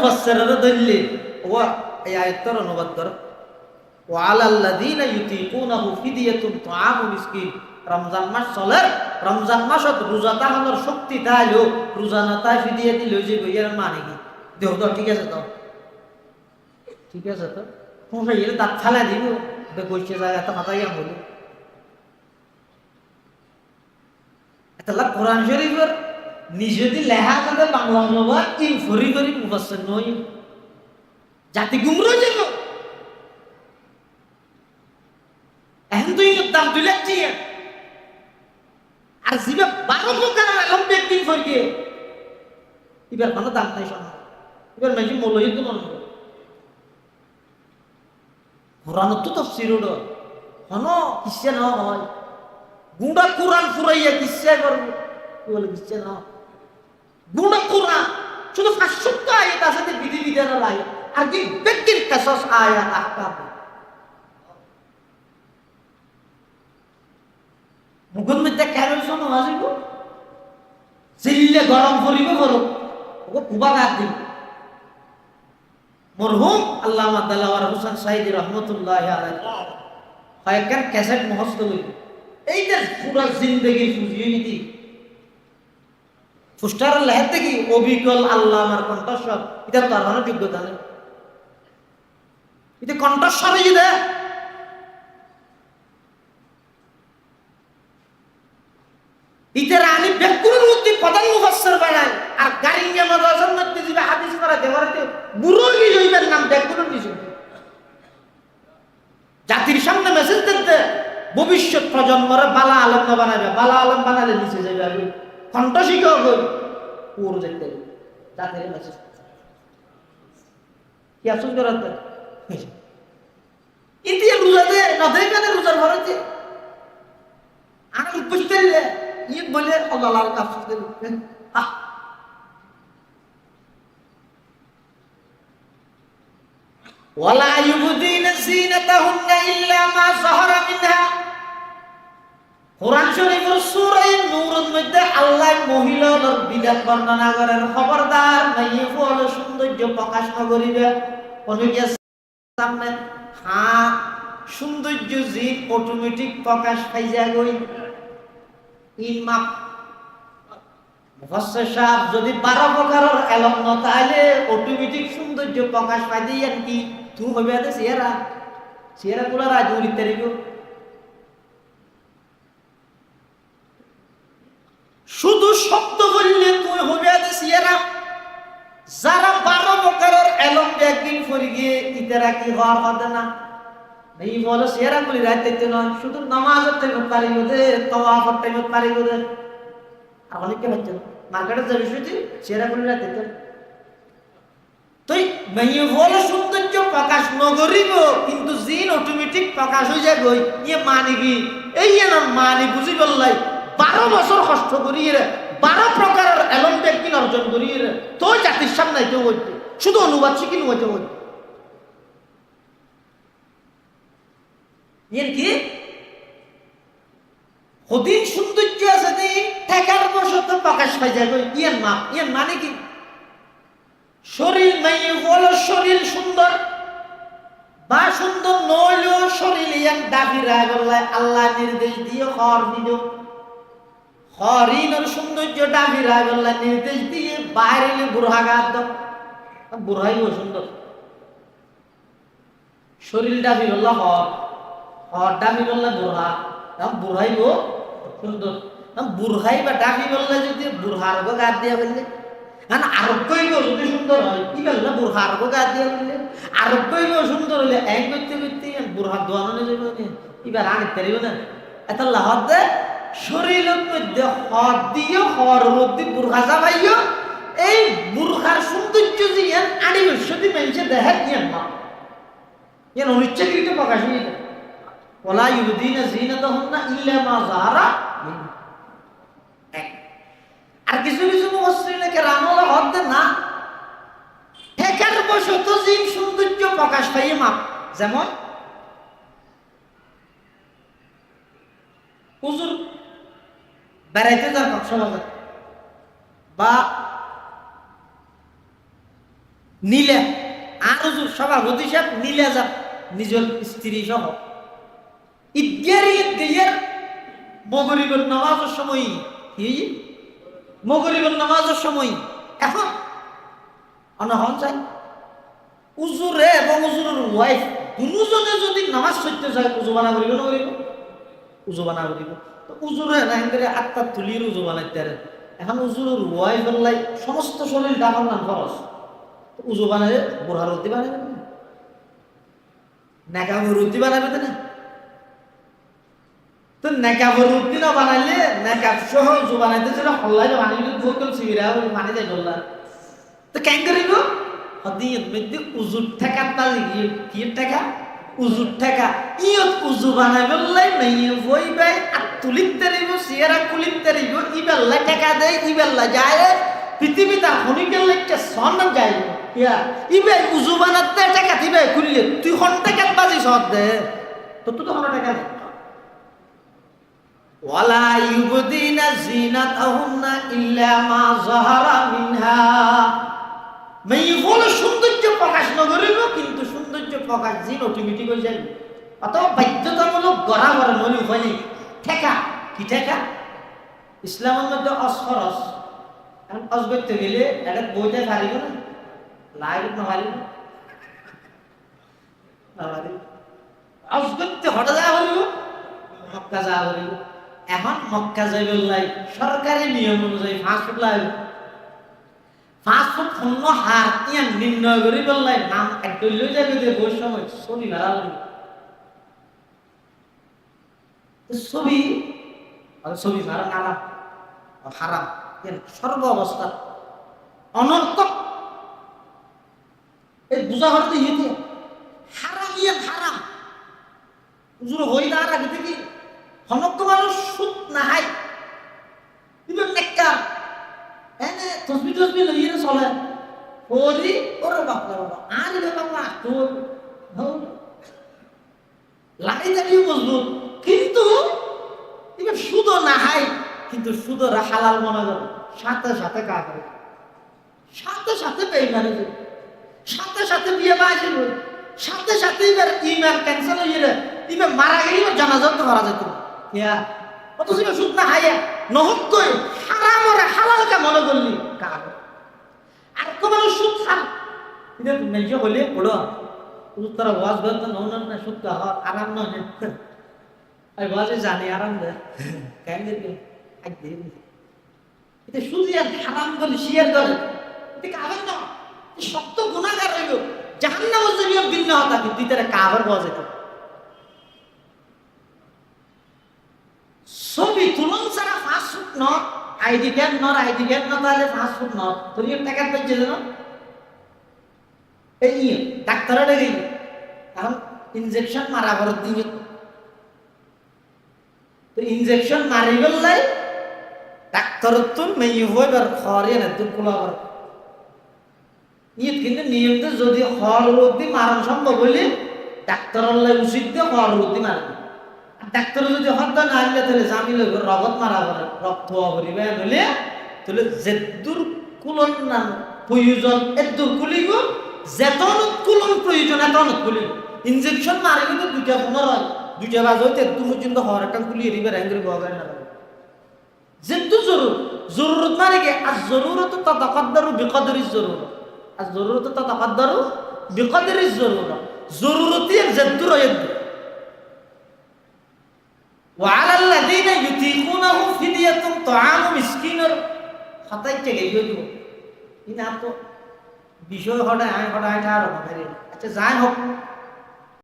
মুফাসসিররা দল্লি, ওয়া, এই আয়াতটার অনুবাদ করো। ওয়া আলাল্লাযিনা ইউতিকুনাহু ফিদিয়াতুন তুআমু মিসকিন। রমজান মাস চলে, রমজান মাসত রোজা তাহলে শক্তি তাইলো রোজা না তাই ফিদিয়ে দিল যে বইয়ের মানে কি? দেহ তো ঠিক আছে তো? ঠিক আছে তো? কোনটা এর দাঁত ফালা দিব। গোষ্ঠী যায় এত মাথায় হলো এটা কোরআন শরীফের নিজে দি লেখা কাঁদে বাংলা অনুবাদ তিন ফরি ফরি মুফাসসির নই জাতি গুমরো যাব এখন তুই দাম লাখ চিয়ে আর জিবে বারো প্রকার এলাম একদিন ফরিয়ে এবার কোনো দাম নাই শোনা এবার মেজি মূল্য তো মনে হয় কোরআন তো তফসির হন কিসে ন হয় গুঁড়া কোরআন ফুরাইয়া কিসে করব কি বলে কিসে ন গুঁড়া কোরআন শুধু পাঁচশত আয়াত আছে বিধি বিধানের আয়াত আর কি ব্যক্তির কাসস আয়াত আহকাম। মুখের মধ্যে কেন শোনো আসিব চিল্লে গরম করিব বলো। ওকে কুবা গাত দিব মরহুম আল্লাহ দালাওয়ার হোসেন সাইদ রহমতুল্লাহ কয়েকখান ক্যাসেট মুখস্থ করি এইটা পুরো জিন্দগি ফুজিয়ে নিতি। ফুস্টার লেহের দেখি, অবিকল আল্লাহ আমার কণ্ঠস্বর। এটা তার মানে যোগ্যতা নেই। এটা কণ্ঠস্বরই যদি ইতারা আমি বেকুরের মধ্যে আর মাদ্রাসার মধ্যে হাদিস করা বুড়ো নাম বেকুরের নিচে জাতির সামনে মেসেজ দিতে ভবিষ্যৎ প্রজন্মরা বালা আলম না বানাবে, বালা আলম বানালে নিচে যাবে কণ্ঠ শিখেও করি পুরো দেখতে জাতির মেসেজ কি আফসোস করাতে ইন্ডিয়া রোজাতে নদে কানে রোজার ভরেছে আমি উপস্থিত ইয়ে বলে আল্লাহ আফসোস করি আহ ولا يبدين زينتهن কোরআন শরীফের সূরা নূরের মধ্যে আল্লাহ মহিলার বিধান বর্ণনা করেন খবরদার মাইয়ে ফল সৌন্দর্য প্রকাশ না করিবে। অনুযায়ী সামনে হ্যাঁ সৌন্দর্য জিন অটোমেটিক প্রকাশ পাই যায় গই ইমাপ মুফাসসির সাহেব যদি বারো প্রকারের এলম ন তাহলে অটোমেটিক সৌন্দর্য প্রকাশ পাই দিয়ে কি? তুমি হবে আদে সিয়ারা সিয়ারা গুলা রাজ উড়ি তারিখ শুধু শব্দ বললে তুই হবে সিয়ারা যারা বারো প্রকারের এলম একদিন ফরি গিয়ে ইতারা কি হওয়ার হবে না? এই বলো সিয়ারা গুলি রাইতে নয়, শুধু নামাজের টাইমত পারি বোধে তওয়াফের টাইমত পারি বোধে আর অনেককে হচ্ছে? মার্কেটে যাবি শুধু সিয়ারা গুলি রাইতে তুই মেয়ে বলে সৌন্দর্য প্রকাশ কিন্তু জিন অটোমেটিক প্রকাশ হয়ে যায় গই ইয়ে মানে কি? এই না মানে বুঝি বললাই বারো বছর কষ্ট করিয়ে, বারো প্রকারের এলম ব্যক্তি অর্জন করিয়ে তো জাতির সামনে তো হইতে। শুধু অনুবাদ শিখি হইতে। হইতে কি? হদিন সৌন্দর্য আছে যে ঠেকার বসত প্রকাশ পাই যায় ইয়ের মা, ইয়ের মানে কি? শরীর মেয়ে বলো শরীর সুন্দর। বা সুন্দর নইলেও শরীর ইয়ান দাবি রাগল্লায় আল্লাহ নির্দেশ দিয়ে হর দিল হরিণের সৌন্দর্য দাবি রাগল্লাহ নির্দেশ দিয়ে বাইরে বুড়হা গাত দাও। বুড়হাইও সুন্দর। শরীর দাবি হল হর হর দাবি বললে বুড়হা। বুড়হাইও সুন্দর। বুড়হাই বা দাবি বললে যদি বুড়হার গাত দিয়া বললে কারণ আরোগ্যই যদি সুন্দর হয়। কি বল না বুড়হা আরোগ্য গা দিয়ে বললে, আরোগ্যই সুন্দর হলে এক করতে করতে বুড়হা দোয়ানো যাবে এবার আগে তেরিব না। এত লাহত দে। শরীরের মধ্যে হর দিয়ে হর মধ্যে যা ভাইও এই বুড়হার সৌন্দর্য যে আড়ি সত্যি মেনছে দেহের ইয়ান না ইয়ান অনিচ্ছাকৃত প্রকাশ হয়ে ইউদিনা জিনাতাহুন্না ইল্লা মা যাহারা আর কিছু কিছু মুসলিমকে রামলা হদ না। ঠেকার বসত জিন সৌন্দর্য প্রকাশ পাইয়ে মাপ যেমন বেড়াইতে যান কক্সবাজার বা নিলে, আর সভাপতি সাহেব নিলে যাব নিজের স্ত্রী সহ। ঈদগের মগরিবের নামাজের সময় কি? মগরিবের নামাজের সময়। এখন অনহন চাই উজুরে এবং উজুরের ওয়াইফ দুজনে যদি নামাজ পড়তে যায়, উজু বানা করিব না করিব? উজু বানা করিব। উজুরে না হেঁকে আত্মা তুলির উজু বানাইতে এখন উজুরের ওয়াইফ লাই সমস্ত শরীর ডাকার নাম খরচ। উজু বানালে বুড়া রুটি বানাবে না। নেকা রুটি বানাবে তো না। তো নেকা রুটি না বানাইলে নেকা সহ উজু বানাইতে সেটা হল্লাই বানিয়ে ভোকল সিবিরা মানে যাই বললা তো কেন করিব হদিয়ত মধ্যে উজুর টাকা তালি কি টাকা উজুর টাকা ইয়ত উজু বানাবে লাই, মেয়ে বই বাই তুলিত তারিব সিয়ারা কুলিত তারিব ইবেল্লা টাকা দেয় ইবেল্লা যায় পৃথিবীতে হনিকের একটা সন যায় ইয়া, ইবে উজু বানাতে টাকা দিবে কুললে তুই হন টাকা বাজি সদ দে। তো তুই তো হন টাকা দে ওয়ালা ইউবদিনা জিনাতাহুন্না ইল্লা মা যাহারা মিনহা। মেয়েগুলো সৌন্দর্য প্রকাশ নগরিব, কিন্তু সৌন্দর্য প্রকাশ জিন অটোমেটিক হয়ে যাবে অথবা বাধ্যতামূলক গড়া গড়া উপায় নেই। ঠেকা? কি ঠেকা? ইসলামের মধ্যে অসরস এখন অস গেলে এটা বইতে পারিব না? লাইভ না? হঠাৎ যাওয়া হইব মক্কা যাওয়া হইব এখন মক্কা যাইবে লাই সরকারি নিয়ম অনুযায়ী ফাঁস ফুট লাগবে ফাস্টফুড পণ্য হার ইয়ান নির্ণয় করি বললাই নাম লই যাবে যে বই সময় ছবি মারা ছবি ছবি মারা নারাম হারাম। সর্ব অবস্থা অনর্থক। এই বুঝা হতে ইয়েতে হারাম ইয়ান হারাম। হুজুর হই না আগে থেকে হনক মানুষ সুদ না হাই কিন্তু নেককার এনে তসবি তসবি লইয়ে চলে। ওরি, ওরে বাপরে বাবা, আর বাবা, তোর লাগাই দাঁড়িয়ে মজবুত কিন্তু, এবার সুদও না হাই কিন্তু সুদর হালাল মনে করে। সাথে সাথে কা করে সাথে সাথে বেইমানি করে সাথে সাথে বিয়ে বাজিব সাথে সাথে এবার ইমেল ক্যান্সেল হয়ে যাবে। এবার মারা গেলে এবার জানাজাত মারা যেত। ইয়া, অথচ এবার সুদ না হাইয়া নহক কই, হারাম ওরে হালালকে মনে করলি? কার আর কো মানুষ সুদ খান এটা মেজে হলে হুজুর তারা ওয়াজ বলতে নন না সুদ কা আরাম নয়। এই ওয়াজে জানি আরাম দে। কেন দিবি আজ দিবি এটা সুদি আর হারাম বলে শিয়ার করে এটা কাবেন না। শক্ত গুণাগার হইব জাহান্নাম যদি ভিন্ন হতা। কিন্তু তারা কাবার পাওয়া যেত। ছবি তুলন ছাড়া ফাস্ট ফুড ন আইডি কার্ড নর, আইডি কার্ড ন তাহলে ফাস্ট ফুড ন তুমি টাকা পেয়েছে না? এই ইয়ে ডাক্তারে ডেকে এখন ইনজেকশন মারা বড় দিয়ে তো ইনজেকশন মারি বললাই ডাক্তার তো মেয়ে হইবার খরে না তুই কোলাবার ইয়ে কিন্তু নিয়মতে যদি হর রোদি মারণ সম্ভব হইলে ডাক্তারের উচিত দিয়ে হর রোদি মারবে। ডাক্তার যদি হত্যা না আনলে তাহলে জামি লইব রগত মারা করে, রক্ত অপরিবে নইলে তাহলে যেদুর কুলন নাম প্রয়োজন এদুর কুলিব যেতন কুলন প্রয়োজন, এতন কুলিব ইনজেকশন মারিবে তো দুইটা পনেরো হয়। দুইটা বাজ হইতে এদুর পর্যন্ত হওয়ার একটা কুলিয়ে দিবে র্যাঙ্গের বগায় না যেদু জরুর জরুরত মানে কি আর জরুরত ততকদ্দারু বিকদরি জরুর আর জরুরত ততকদ্দারু বিকদরি জরুর জরুরতি যেদুর এদুর وعلى الذين يطيقونه فدية طعام مسكين হতাই চলে গিয়ে দিব কিন্তু তো বিষয় হঠাৎ আয় হঠাৎ আর আচ্ছা যাই হোক